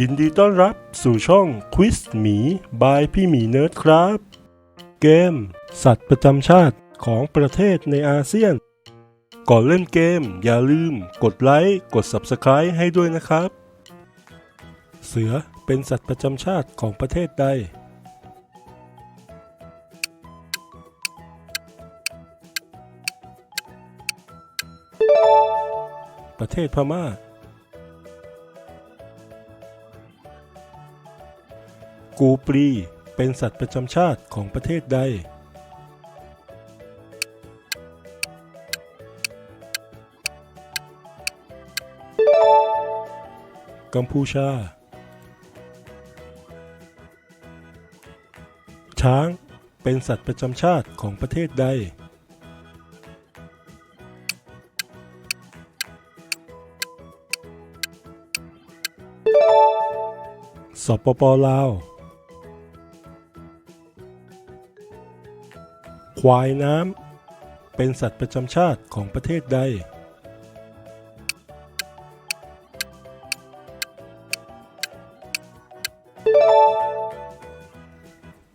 ยินดีต้อนรับสู่ช่อง Quiz หมีบายพี่หมีเนิร์ดครับ เกม สัตว์ประจำชาติของประเทศในอาเซียน ก่อนเล่นเกมอย่าลืมกดไลค์กด Subscribe ให้ด้วยนะครับ เสือเป็นสัตว์ประจำชาติของประเทศใด ประเทศพม่า กูปรี เป็นสัตว์ประจำชาติของประเทศใด กัมพูชา ช้าง เป็นสัตว์ประจำชาติของประเทศใด สปปลาว ควายน้ำ เป็นสัตว์ประจำชาติของประเทศใด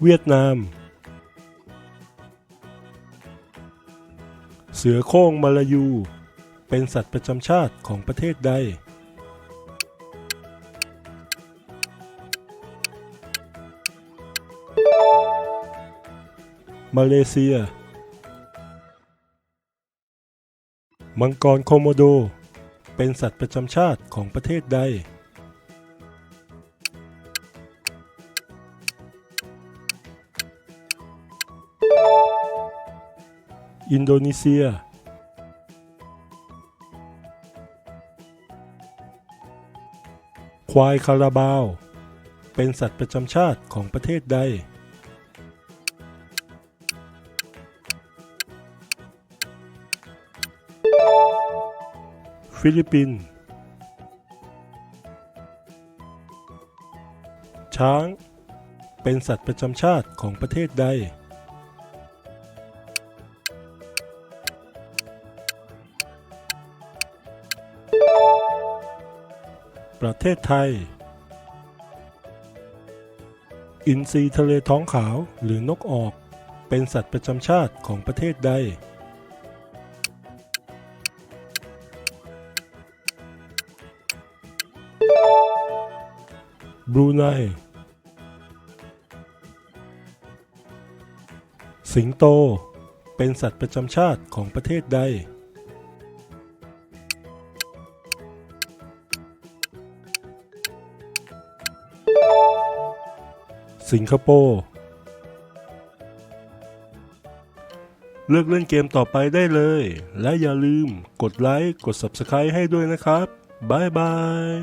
เวียดนาม เสือโคร่งมาลายู เป็นสัตว์ประจำชาติของประเทศใด มาเลเซีย มังกรโคโมโด เป็นสัตว์ประจำชาติของประเทศใด อินโดนีเซีย ควายคาราบาว เป็นสัตว์ประจำชาติของประเทศใด ฟิลิปปินส์ช้าง เป็นสัตว์ประจำชาติของประเทศใด ประเทศไทย อินทรีทะเลท้องขาวหรือนกออก เป็นสัตว์ประจำชาติของประเทศใด บรูไน สิงโต เป็นสัตว์ประจำชาติของประเทศใด สิงคโปร์ เลือกเล่นเกมต่อไปได้เลย และอย่าลืมกดไลค์ กด Subscribe ให้ด้วยนะครับ บ๊ายบาย